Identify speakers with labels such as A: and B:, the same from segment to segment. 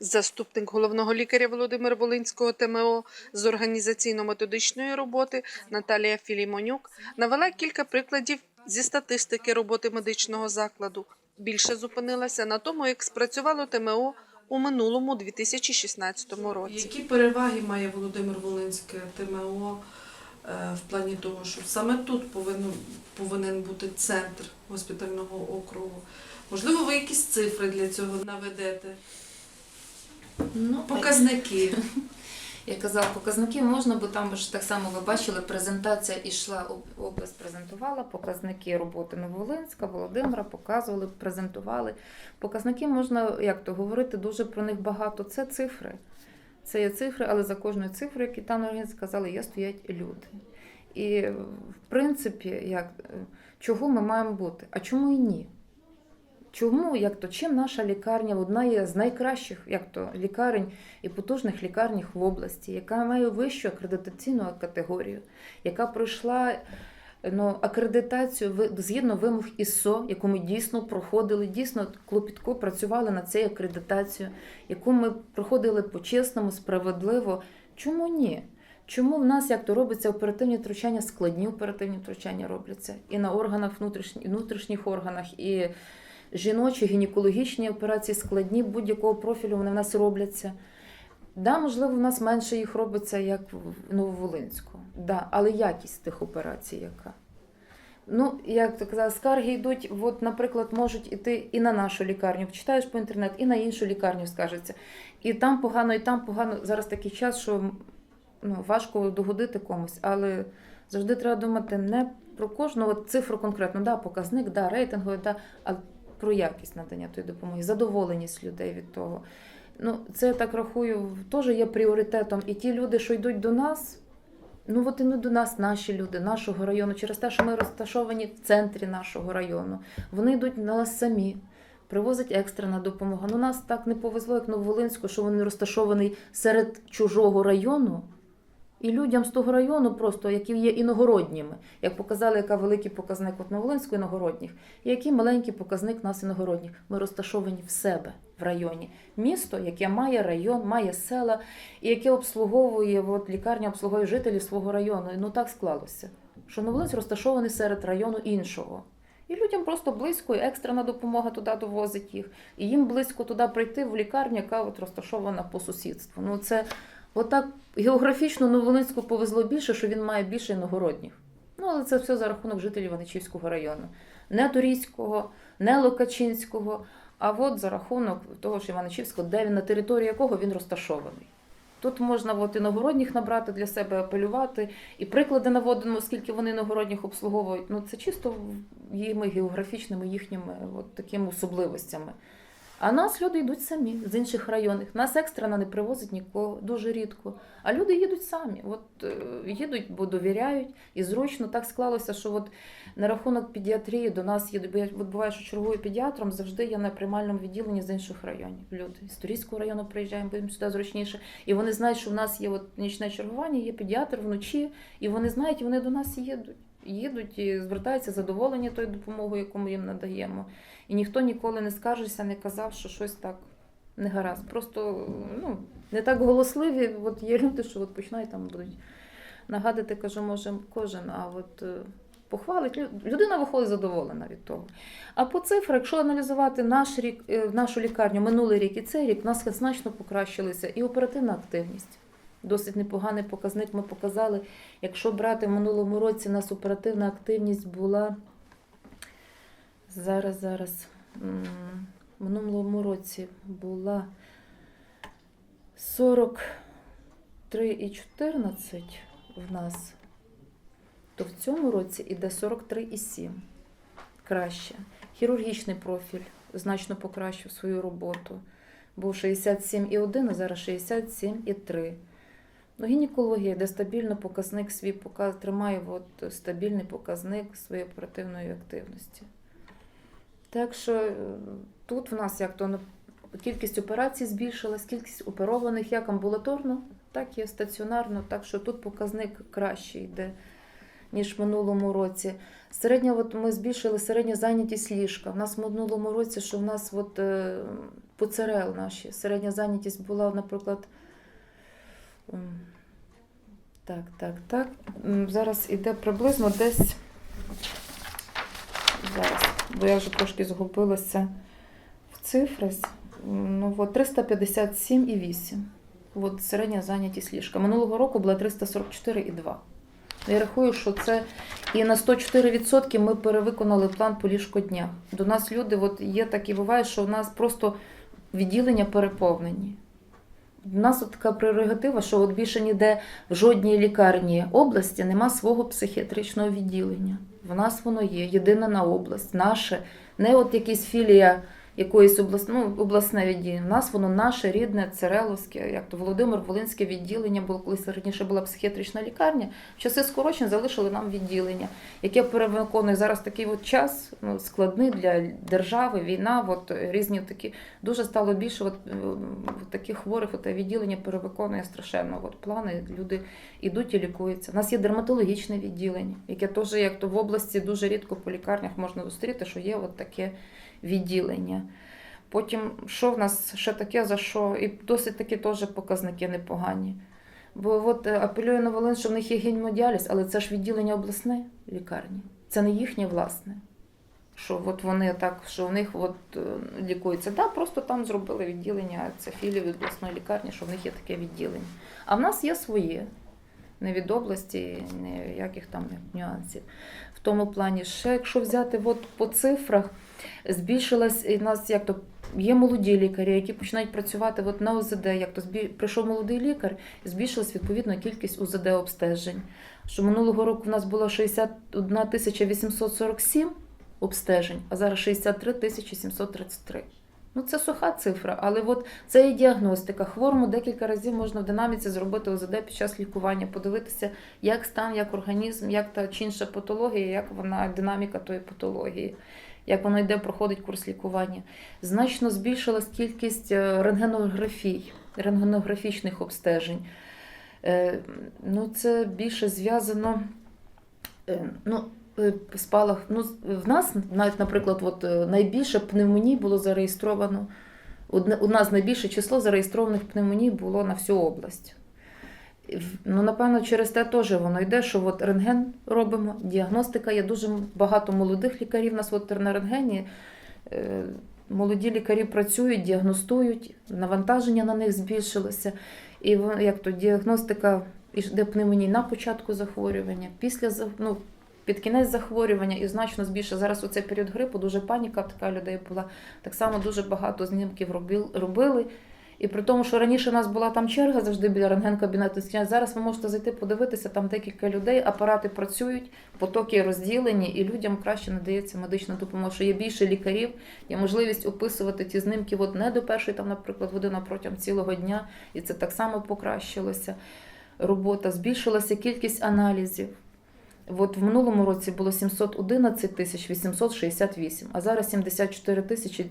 A: заступник головного лікаря Володимира Волинського ТМО з організаційно-методичної роботи Наталія Філімонюк навела кілька прикладів зі статистики роботи медичного закладу. Більше зупинилася на тому, як спрацювало ТМО у минулому 2016 році. Які переваги має Володимир Волинське ТМО в плані того, що саме тут повинен, повинен бути центр госпітального округу? Можливо, ви якісь цифри для цього наведете?
B: Ну,
A: Показники.
B: Я казала, показники можна, бо там ж так само ви бачили, презентація ішла, об- область презентувала, показники роботи Новолинська, Володимира показували, презентували. Показники можна, як то говорити, дуже про них багато. Це цифри. Це є цифри, але за кожною цифрою, які там організації сказали, є стоять люди. І в принципі, як, е, чого ми маємо бути? А чому і ні? Чому, як то, чим наша лікарня одна є з найкращих, як то, лікарень і потужних лікарнях в області, яка має вищу акредитаційну категорію, яка пройшла ну, акредитацію згідно вимог ІСО, яку ми дійсно проходили, дійсно клопітко працювали над цією акредитацією, яку ми проходили по-чесному, справедливо. Чому ні? Чому в нас як то робиться оперативні втручання, складні оперативні втручання робляться і на органах внутрішніх, внутрішніх органах, і жіночі гінекологічні операції складні будь-якого профілю вони в нас робляться. Да, можливо, в нас менше їх робиться, як в Нововолинську. Да, але якість тих операцій яка? Ну, як то казала, скарги йдуть, от, наприклад, можуть іти і на нашу лікарню, читаєш по інтернету, і на іншу лікарню скажеться. І там погано, і там погано. Зараз такий час, що ну, важко догодити комусь, але завжди треба думати не про кожну от цифру конкретно, да, показник, да, рейтинговий, да, а про якість надання тої допомоги, задоволеність людей від того. Ну, це я так рахую, теж є пріоритетом. І ті люди, що йдуть до нас, ну от і не до нас, наші люди, нашого району, через те, що ми розташовані в центрі нашого району. Вони йдуть на нас самі, привозять екстрена допомога. Ну, нас так не повезло, як Нововолинську, що вони розташований серед чужого району. І людям з того району, просто які є іногородніми, як показали, яка великий показник от Новолинську іногородніх, і який маленький показник нас іногородніх. Ми розташовані в себе в районі. Місто, яке має район, має села, і яке обслуговує, от лікарня обслуговує жителів свого району. Ну так склалося, що Новолинськ розташований серед району іншого. І людям просто близько, і екстрена допомога туди довозить їх. І їм близько туди прийти в лікарню, яка от розташована по сусідству. Ну це отак географічно Новолинську повезло більше, що він має більше іногородніх. Ну, але це все за рахунок жителів Ваничівського району. Не Турійського, не Локачинського, а от за рахунок того ж Іваничівського, де він на території якого він розташований. Тут можна от іногородніх набрати для себе, апелювати, і приклади наводимо, скільки вони іногородніх обслуговують. Ну це чисто їми географічними їхніми от такими особливостями. А нас люди йдуть самі з інших районів. Нас екстрено не привозить нікого, дуже рідко. А люди їдуть самі. От е, їдуть, бо довіряють і зручно так склалося, що от на рахунок педіатрії до нас їдуть. Бо я буває, що чергую педіатром, завжди я на приймальному відділенні з інших районів. Люди з Турійського району приїжджаємо, бо сюди зручніше. І вони знають, що в нас є от нічне чергування, є педіатр вночі, і вони знають, і вони до нас їдуть. Їдуть і звертаються задоволені тою допомогою, яку ми їм надаємо. І ніхто ніколи не скаржився, не казав, що щось так не гаразд. Просто ну, не так голосливі. От є люди, що от починають там будуть нагадати, кажу, може кожен, а от е, похвалить. Людина виходить задоволена від того. А по цифрах, якщо аналізувати наш рік, е, нашу лікарню, минулий рік і цей рік, у нас значно покращилися і оперативна активність. Досить непоганий показник ми показали. Якщо брати в минулому році, у нас оперативна активність була зараз, зараз. В минулому році була 43,14 в нас, то в цьому році іде 43,7. Краще. Хірургічний профіль значно покращив свою роботу. Був 67,1, а зараз 67,3. Ну, гінекологія, де стабільно показник свій показ, тримає от, стабільний показник своєї оперативної активності. Так що е, тут в нас як то кількість операцій збільшилась, кількість оперованих як амбулаторно, так і стаціонарно. Так що тут показник краще йде, ніж в минулому році. Середня, от ми збільшили середню зайнятість ліжка. У нас в минулому році, що в нас от, е, по ЦРЛ наші. Середня зайнятість була, наприклад. Так, так, так. Зараз іде приблизно десь. Зараз, бо я вже трошки згубилася в цифри. Ну, от 357,8. От середня зайнятість ліжка. Минулого року була 344,2. Я рахую, що це і на 104% ми перевиконали план по ліжкоднях. До нас люди, от є такі буває, що у нас просто відділення переповнені. У нас от така прерогатива, що от більше ніде в жодній лікарні області нема свого психіатричного відділення. В нас воно є, єдине на область, наше, не от якісь філія якоїсь облас... ну, обласне відділення. У нас воно наше рідне, Цереловське, як то Володимир Волинське відділення було колись раніше була психіатрична лікарня. В часи скорочень залишили нам відділення, яке перевиконує зараз такий от час ну, складний для держави, війна, от різні такі дуже стало більше. От, е, таких хворих от, відділення перевиконує страшенно. От, плани люди йдуть і лікуються. У нас є дерматологічне відділення, яке теж як то в області дуже рідко по лікарнях можна зустріти, що є от таке відділення. Потім, що в нас ще таке, за що? І досить такі теж показники непогані. Бо от е, апелюю на Волин, що в них є гемодіаліз, але це ж відділення обласної лікарні. Це не їхнє власне. Що от вони так, що в них от е, лікуються. Да, просто там зробили відділення, це філії від обласної лікарні, що в них є таке відділення. А в нас є своє. Не від області, ніяких там нюансів. В тому плані, ще якщо взяти от по цифрах, збільшилась і нас як то є молоді лікарі, які починають працювати от на УЗД. Як то збі... прийшов молодий лікар, і збільшилась відповідно кількість УЗД обстежень. Що минулого року в нас було 61 тисяча 847 обстежень, а зараз 63 тисячі 733. Ну, це суха цифра, але от це і діагностика. Хворому декілька разів можна в динаміці зробити ОЗД під час лікування, подивитися, як стан, як організм, як та чи інша патологія, як вона динаміка тої патології, як воно йде, проходить курс лікування. Значно збільшилась кількість е, рентгенографій, рентгенографічних обстежень. Е, Ну, це більше зв'язано. е, Ну, спалах. Ну, в нас навіть, наприклад, от найбільше пневмоній було зареєстровано. У нас найбільше число зареєстрованих пневмоній було на всю область. Ну, напевно, через те теж воно йде, що от рентген робимо, діагностика. Є дуже багато молодих лікарів. Нас от на рентгені е, молоді лікарі працюють, діагностують, навантаження на них збільшилося. І як то діагностика йде пневмонії на початку захворювання, після ну, під кінець захворювання і значно збільше. Зараз у цей період грипу дуже паніка така людей була. Так само дуже багато знімків робил- робили. І при тому, що раніше у нас була там черга завжди біля рентген-кабінету, зараз ви можете зайти подивитися, там декілька людей, апарати працюють, потоки розділені, і людям краще надається медична допомога. Що є більше лікарів, є можливість описувати ті знімки от не до першої, там, наприклад, години а протягом цілого дня, і це так само покращилося. Робота збільшилася кількість аналізів. От в минулому році було 711 тисяч 868, а зараз 74 тисячі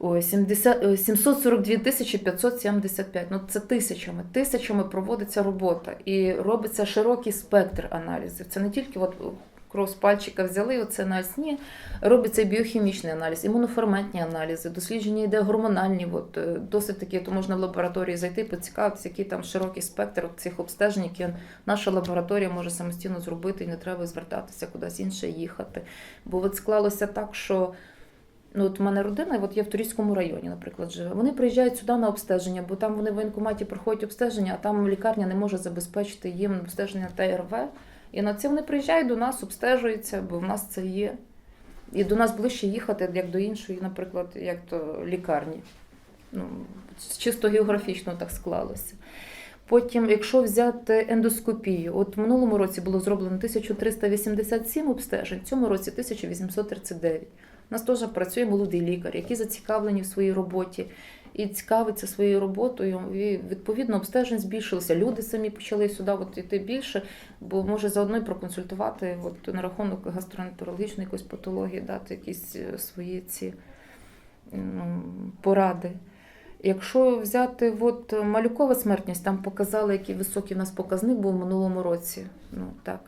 B: ой, 70, е, 742 тисячі 575. Ну це тисячами. Тисячами проводиться робота і робиться широкий спектр аналізів. Це не тільки от кров з пальчика взяли, оце аналіз. Ні, робиться біохімічний аналіз, імуноферментні аналізи, дослідження йде гормональні. От, е, досить такі, то можна в лабораторії зайти, поцікавитися, який там широкий спектр цих обстежень, які наша лабораторія може самостійно зробити, і не треба звертатися кудись інше їхати. Бо от склалося так, що. Ну, от в мене родина, от є в Турійському районі, наприклад, живе. Вони приїжджають сюди на обстеження, бо там вони в воєнкоматі проходять обстеження, а там лікарня не може забезпечити їм обстеження ТРВ. І на це вони приїжджають до нас, обстежуються, бо в нас це є. І до нас ближче їхати, як до іншої, наприклад, як то лікарні. Ну, чисто географічно так склалося. Потім, якщо взяти ендоскопію, от в минулому році було зроблено 1387 обстежень, цьому році 1839. У нас теж працює молодий лікар, який зацікавлені в своїй роботі і цікавиться своєю роботою. І відповідно обстежень збільшилося. Люди самі почали сюди от йти більше, бо може заодно й проконсультувати от, на рахунок гастроентерологічної якоїсь патології, дати якісь е, свої ці ну, поради. Якщо взяти от, малюкова смертність, там показали, який високий у нас показник був у минулому році. Ну, так.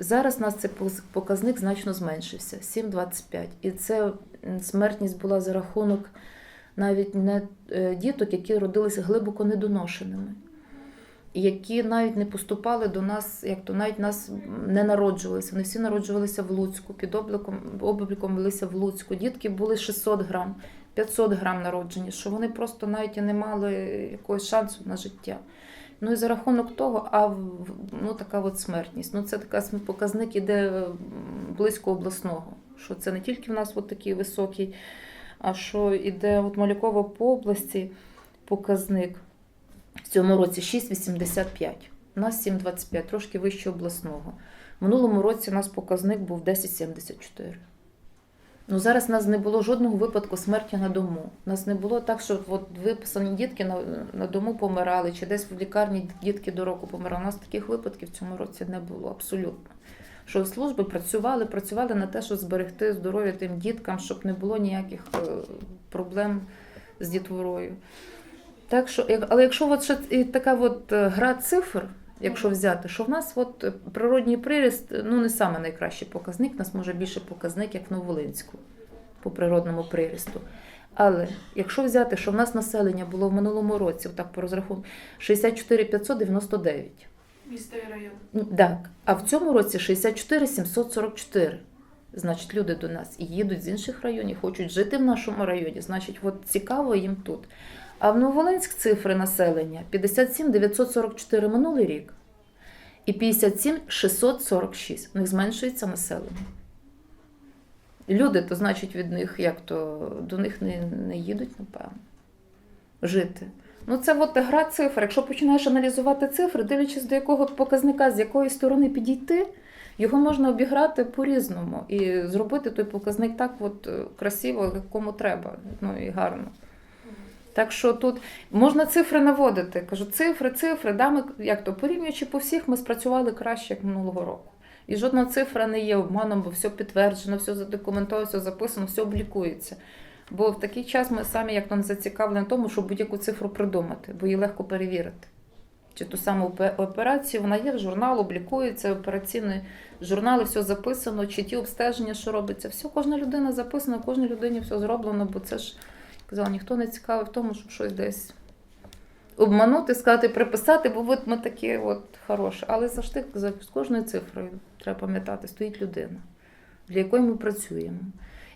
B: Зараз у нас цей показник значно зменшився 7,25. І це смертність була за рахунок навіть не е, діток, які родилися глибоко недоношеними, які навіть не поступали до нас, як то навіть нас не народжувалися. Вони всі народжувалися в Луцьку, під обліком, обліком велися в Луцьку. Дітки були 600 грам, 500 грам народжені, що вони просто навіть і не мали якогось шансу на життя. Ну і за рахунок того, а ну така от смертність. Ну це така показник іде близько обласного. Що це не тільки в нас от такий високий, а що іде от Малюково по області показник в цьому році 6,85. У нас 7,25, трошки вище обласного. В минулому році у нас показник був 10,74. Ну, зараз нас не було жодного випадку смерті на дому. Нас не було так, що от виписані дітки на, на дому помирали, чи десь в лікарні дітки до року помирали. У нас таких випадків в цьому році не було абсолютно. Що служби працювали, працювали на те, щоб зберегти здоров'я тим діткам, щоб не було ніяких е, проблем з дітворою. Так що, але якщо от ще така от е, гра цифр, якщо взяти, що в нас от е, природній приріст ну не саме найкращий показник, в нас може більше показник, як в Новолинську по природному прирісту. Але якщо взяти, що в нас населення було в минулому році, так по розрахунку, 64 599.
A: Місто і район.
B: Ну, Так, а в цьому році 64 744. Значить, люди до нас і їдуть з інших районів, хочуть жити в нашому районі. Значить, от цікаво їм тут. А в Нововолинськ цифри населення 57 944 минулий рік і 57 646. У них зменшується населення. Люди, то значить, від них як то до них не, не їдуть, напевно, жити. Ну, це от гра цифр. Якщо починаєш аналізувати цифри, дивлячись до якого показника, з якої сторони підійти, його можна обіграти по-різному і зробити той показник так от е, красиво, кому треба, ну і гарно. Так що тут можна цифри наводити. Кажу, цифри, цифри, да, ми, як то порівнюючи по всіх, ми спрацювали краще, як минулого року. І жодна цифра не є обманом, бо все підтверджено, все задокументовано, все записано, все облікується. Бо в такий час ми самі як то не зацікавлені в тому, щоб будь-яку цифру придумати, бо її легко перевірити. Чи ту саму операцію, вона є в журнал, облікується, операційні журнали, все записано, чи ті обстеження, що робиться. Все, кожна людина записана, кожній людині все зроблено, бо це ж казала, ніхто не цікавий в тому, щоб щось десь обманути, сказати, приписати, бо от ми такі от хороші. Але завжди за кожною цифрою треба пам'ятати, стоїть людина, для якої ми працюємо.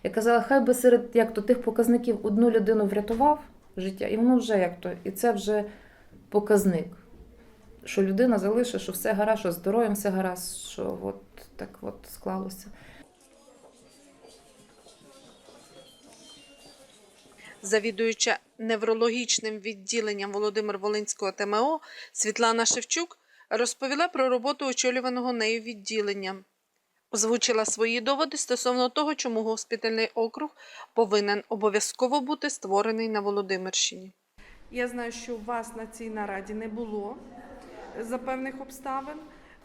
B: Я казала, хай би серед як то тих показників одну людину врятував життя, і воно вже як то, і це вже показник. Що людина залишить, що все гаразд, що здоров'ям все гаразд, що от так от склалося.
A: Завідуюча неврологічним відділенням Володимир Волинського ТМО Світлана Шевчук розповіла про роботу очолюваного нею відділення. Озвучила свої доводи стосовно того, чому госпітальний округ повинен обов'язково бути створений на Володимирщині.
C: Я знаю, що вас на цій нараді не було за певних обставин.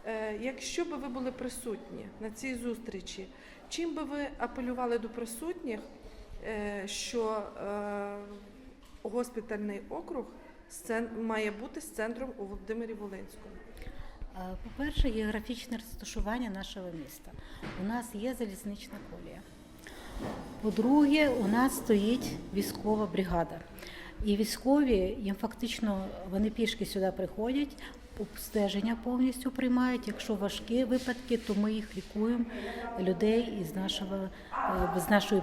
C: Е, Якщо би ви були присутні на цій зустрічі, чим би ви апелювали до присутніх, що е, госпітальний округ має бути з центром у Володимирі Волинському?
D: Е, По-перше, географічне розташування нашого міста. У нас є залізнична колія. По-друге, у нас стоїть військова бригада. І військові їм фактично вони пішки сюди приходять, обстеження повністю приймають. Якщо важкі випадки, то ми їх лікуємо людей із нашого е, з нашої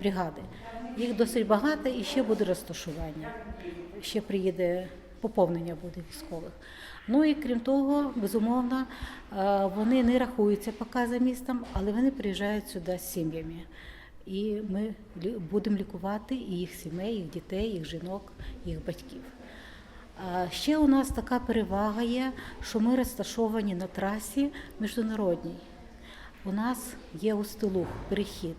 D: бригади. Їх досить багато і ще буде розташування. Ще приїде поповнення буде військових. Ну і крім того, безумовно, е, вони не рахуються поки за містом, але вони приїжджають сюди з сім'ями. І ми будемо лікувати і їх сімей, їх дітей, їх жінок, їх батьків. Ще у нас така перевага є, що ми розташовані на трасі міжнародній. У нас є Устилух, перехід.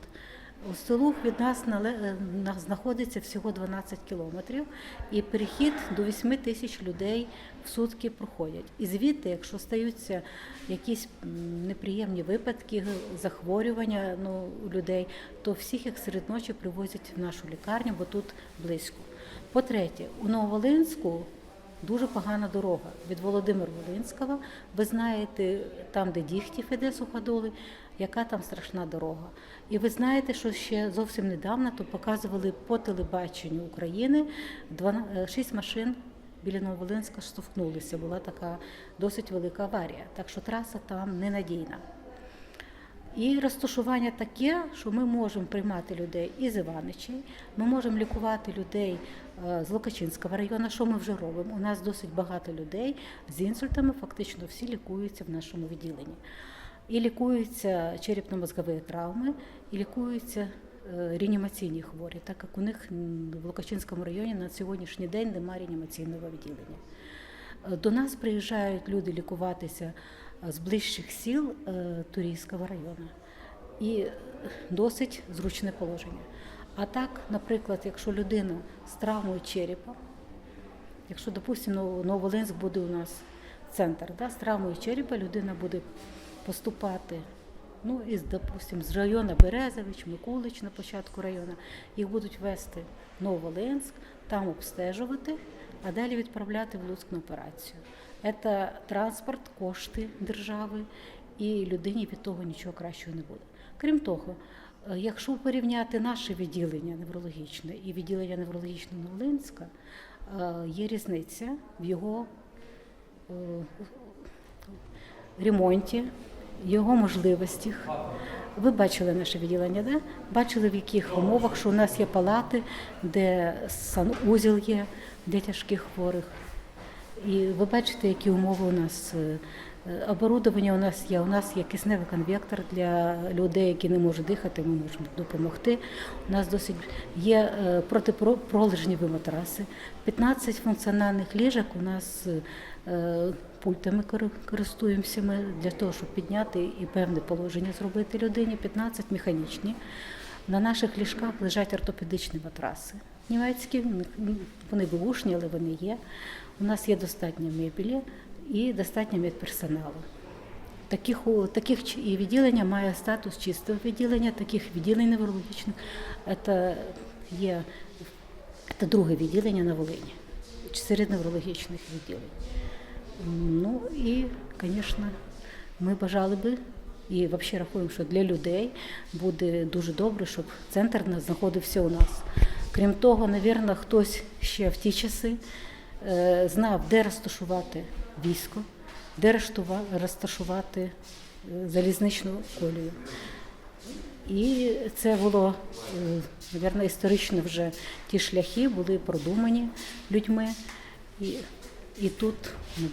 D: Устилух від нас е, знаходиться всього 12 кілометрів, і перехід до 8 тисяч людей в сутки проходять. І звідти, якщо стаються якісь неприємні випадки, захворювання ну, людей, то всіх їх серед ночі привозять в нашу лікарню, бо тут близько. По-третє, у Нововолинську дуже погана дорога від Володимир Волинського. Ви знаєте, там, де Діхтів іде суходоли, яка там страшна дорога. І ви знаєте, що ще зовсім недавно то показували по телебаченню України 6 машин біля Нововолинська штовхнулися. Була така досить велика аварія. Так що траса там ненадійна. І розташування таке, що ми можемо приймати людей із Іваничей, ми можемо лікувати людей е, з Локачинського району, що ми вже робимо. У нас досить багато людей з інсультами, фактично всі лікуються в нашому відділенні. І лікуються черепно-мозгові травми, і лікуються е, реанімаційні хворі, так як у них в Локачинському районі на сьогоднішній день немає реанімаційного відділення. Е, До нас приїжджають люди лікуватися з ближчих сіл е, Турійського району. І е, досить зручне положення. А так, наприклад, якщо людина з травмою черепа, якщо, допустимо, Нововолинськ буде у нас центр, да, з травмою черепа людина буде поступати ну, із, допустим, з району Березович, Микулич на початку району, їх будуть вести в Нововолинськ, там обстежувати, а далі відправляти в Луцьк на операцію. Це транспорт, кошти держави, і людині від того нічого кращого не буде. Крім того, е, якщо порівняти наше відділення неврологічне і відділення неврологічного Новолинська, е, є різниця в його е, ремонті, його можливостях. Ви бачили наше відділення, да? бачили в яких умовах, що у нас є палати, де санузел є для тяжких хворих. І ви бачите, які умови у нас. е, е, Оборудовання у нас є. У нас є кисневий конвектор для людей, які не можуть дихати, ми можемо допомогти. У нас досить є е, протипролежневі матраси, 15 функціональних ліжок. У нас пультами користуємося ми для того, щоб підняти і певне положення зробити людині. 15 механічні. На наших ліжках лежать ортопедичні матраси. Німецькі, вони бушні, але вони є. У нас є достатньо мебелі і достатньо медперсоналу. Таких, таких і відділення має статус чистого відділення, таких відділень неврологічних. Це є це друге відділення на Волині, серед неврологічних відділень. Ну і, звісно, ми бажали би і взагалі рахуємо, що для людей буде дуже добре, щоб центр знаходився у нас. Крім того, навірно, хтось ще в ті часи знав, де розташувати військо, де розташувати е, залізничну колію. І це було, мабуть, історично вже ті шляхи були продумані людьми. І, і тут,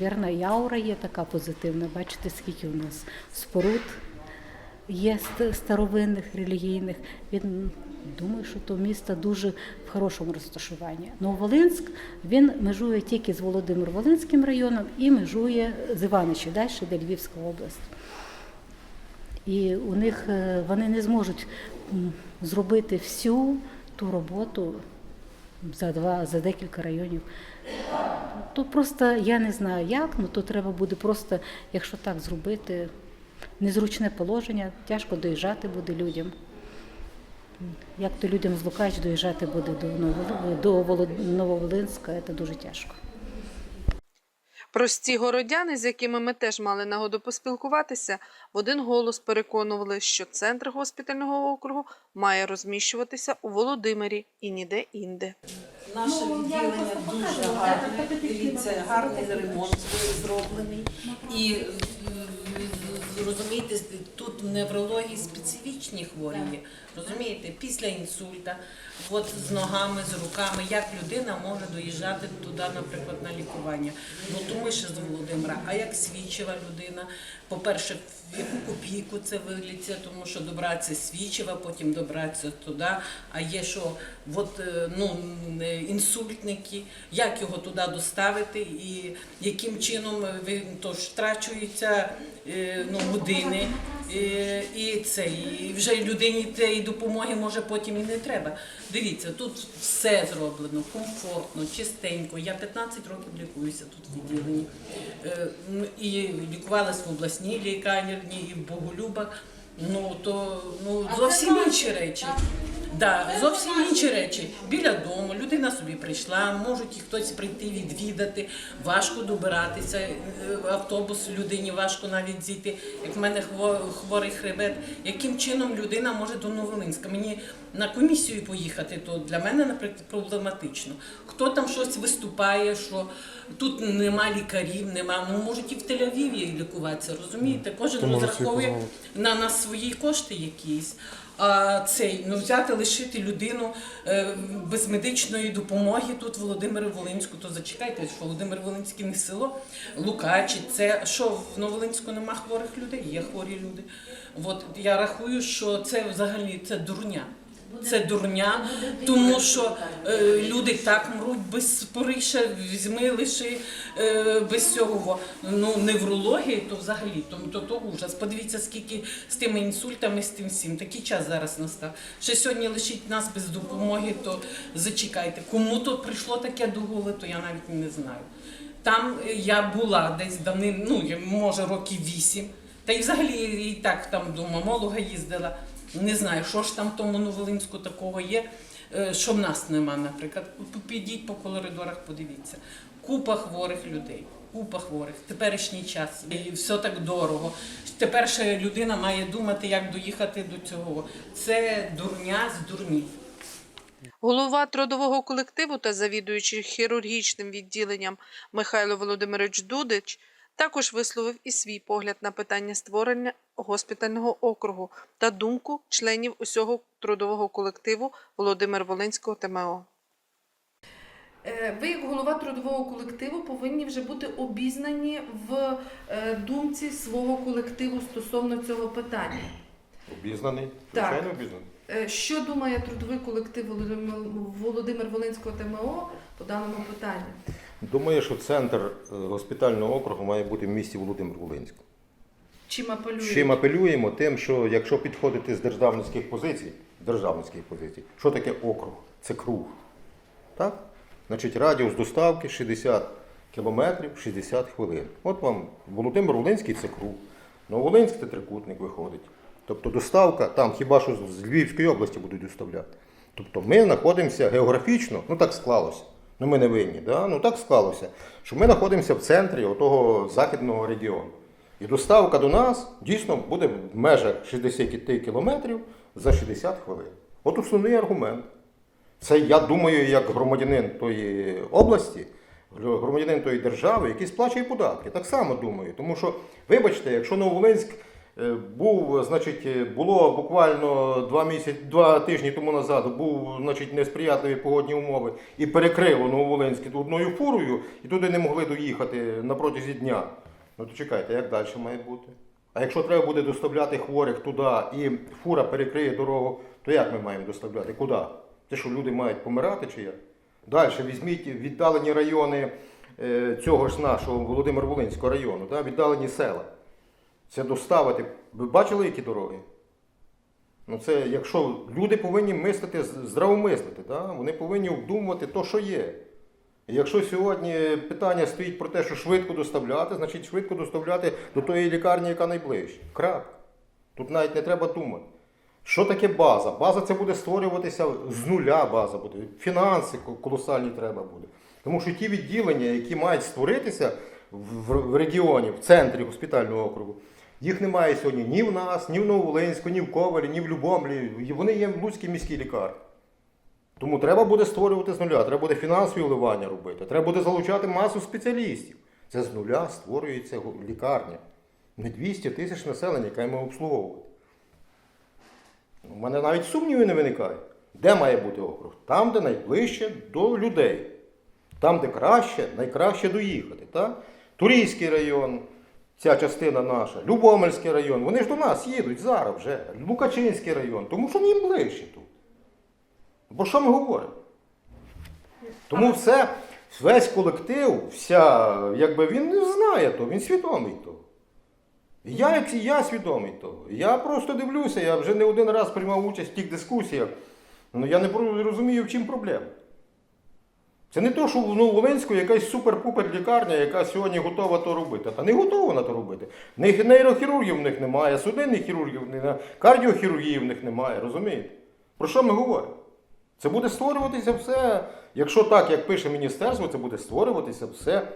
D: мабуть, і аура є така позитивна. Бачите, скільки у нас споруд є старовинних, релігійних. Він думаю, що то місто дуже в хорошому розташуванні. Нововолинськ він межує тільки з Володимир-Волинським районом і межує з Іваничі, далі де Львівська область. І у них е, вони не зможуть зробити всю ту роботу за два, за декілька районів. То просто я не знаю як, ну то треба буде просто, якщо так зробити, незручне положення, тяжко доїжджати буде людям. Як то людям з Лукач доїжджати буде до, Ново- до Волод- Нововолинська, це дуже тяжко.
A: Прості городяни, з якими ми теж мали нагоду поспілкуватися, в один голос переконували, що центр госпітального округу має розміщуватися у Володимирі і ніде інде.
E: Наше відділення дуже гарне. Дивіться, гарний ремонт зроблений. І розумієте, тут в неврології специфічні хворі. Розумієте, після інсульта, от з ногами, з руками, як людина може доїжджати туди, наприклад, на лікування. Ну то ми ще з Володимира. А як свідчива людина, по-перше, в яку копійку це виліться, тому що добратися свідчива, потім добратися туди. А є що, от, е, ну, е, інсультники, як його туди доставити і яким чином е, ви то ж е, ну, години. е, І це, і вже людині цієї допомоги може потім і не треба. Дивіться, тут все зроблено комфортно, чистенько. Я 15 років лікуюся тут в відділенні. Е, І лікувалась в обласній лікарні, і в Боголюбах. Ну то ну зовсім інші речі. Да, зовсім інші речі. Біля дому людина собі прийшла, можуть і хтось прийти відвідати. Важко добиратися. е, Автобус людині важко навіть зійти. Як в мене хво- хворий хребет. Яким чином людина може до Новолинська? Мені на комісію поїхати, то для мене, наприклад, проблематично. Хто там щось виступає, що тут нема лікарів, нема. Ну можуть і в Тель-Авіві лікуватися, розумієте? Кожен
F: собі
E: розраховує на, на свої кошти якісь. А цей ну взяти лишити людину е, без медичної допомоги тут в Володимирі Волинську, то зачекайте, що Володимир Волинський не село Лукачі. Це що в Новолинську нема хворих людей? Є хворі люди. От я рахую, що це взагалі це дурня. Це дурня, тому що е, люди так мруть без пориша, візьми лише е, без цього. Ну, неврології, то взагалі, то, то, то ужас. Подивіться, скільки з тими інсультами, з тим всім. Такий час зараз настав. Ще сьогодні лишить нас без допомоги, то зачекайте. Кому то прийшло таке до голови, то я навіть не знаю. Там е, я була десь давним, ну може років вісім. Та й взагалі і так там до мамолога їздила. Не знаю, що ж там в тому Новолинську такого є, е, що в нас нема, наприклад. Підіть по коридорах, подивіться. Купа хворих людей. Купа хворих. Теперішній час. І все так дорого. Тепер ще людина має думати, як доїхати до цього. Це дурня з дурнів.
A: Голова трудового колективу та завідуючий хірургічним відділенням Михайло Володимирович Дудич також висловив і свій погляд на питання створення госпітального округу та думку членів усього трудового колективу Володимир Волинського ТМО.
C: Е, Ви, як голова трудового колективу, повинні вже бути обізнані в е, думці свого колективу стосовно цього питання.
F: Обізнаний.
C: Так.
F: Обізнаний.
C: Е, Що думає трудовий колектив Володимир, Володимир Волинського ТМО по даному питанню?
F: Думаю, що центр е, госпітального округу має бути в місті Володимир Волинськ.
C: Чим апелює?
F: З Чим апелюємо? Тим, що якщо підходити з державницьких позицій, державницьких позицій, що таке округ? Це круг. Так? Значить, радіус доставки 60 кілометрів 60 хвилин. От вам Володимир Волинський це круг. Новолинськ це трикутник виходить. Тобто доставка там хіба що з Львівської області будуть доставляти. Тобто ми знаходимося географічно, ну так склалося. Ну ми не винні, да? ну так склалося, що ми знаходимося в центрі отого західного регіону. І доставка до нас дійсно буде в межах 60 кілометрів за 60 хвилин. От основний аргумент. Це я думаю, як громадянин тої області, громадянин тої держави, який сплачує податки. Так само думаю. Тому що, вибачте, якщо Нововолинськ був, значить, е, було буквально два місяці, два тижні тому назад, був, значить, несприятливі погодні умови і перекрило Нововолинськ одною фурою, і туди не могли доїхати на протязі дня. Ну то чекайте, як далі має бути? А якщо треба буде доставляти хворих туди і фура перекриє дорогу, то як ми маємо доставляти? Куди? Те, що люди мають помирати чи як? Далі візьміть віддалені райони е, цього ж нашого Володимир Волинського району, да? віддалені села. Це доставити. Ви бачили, які дороги? Ну це якщо люди повинні мислити, здравомислити, да? вони повинні обдумувати те, що є. І якщо сьогодні питання стоїть про те, що швидко доставляти, значить швидко доставляти до тої лікарні, яка найближче. Крапка. Тут навіть не треба думати. Що таке база? База це буде створюватися з нуля база буде. Фінанси колосальні треба буде. Тому що ті відділення, які мають створитися в регіоні, в центрі госпітального округу, їх немає сьогодні ні в нас, ні в Нововолинську, ні в Ковалі, ні в Любомлі. Вони є в Луцькій міській лікарні. Тому треба буде створювати з нуля, треба буде фінансові вливання робити, треба буде залучати масу спеціалістів. Це з нуля створюється лікарня. Не 200 тисяч населення, яке ми обслуговувати. У мене навіть сумнівів не виникає. Де має бути округ? Там, де найближче до людей. Там, де краще, найкраще доїхати. Так? Турійський район, ця частина наша, Любомельський район, вони ж до нас їдуть зараз вже. Лукачинський район, тому що їм ближче тут. Бо що ми говоримо? Тому все, весь колектив, вся, якби він не знає того, він свідомий того. І Я, як і я свідомий того. Я просто дивлюся, я вже не один раз приймав участь в тих дискусіях. Ну я не розумію, в чим проблема. Це не то, що в Нововолинську якась супер-пупер лікарня, яка сьогодні готова то робити. Та не готова вона то робити. Них нейрохірургів в них немає, судинних хірургів, кардіохірургії в них немає, розумієте? Про що ми говоримо? Це буде створюватися все, якщо так, як пише міністерство, це буде створюватися все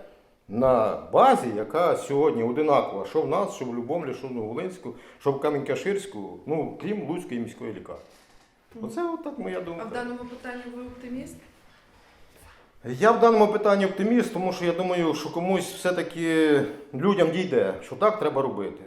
F: на базі, яка сьогодні одинакова, що в нас, що в Любомлі, що в Новолинську, що в Камінь-Каширську, ну, крім Луцької міської лікарні. Оце отак моя
C: А в даному питанні ви оптиміст?
F: Я в даному питанні оптиміст, тому що я думаю, що комусь все-таки людям дійде, що так треба робити.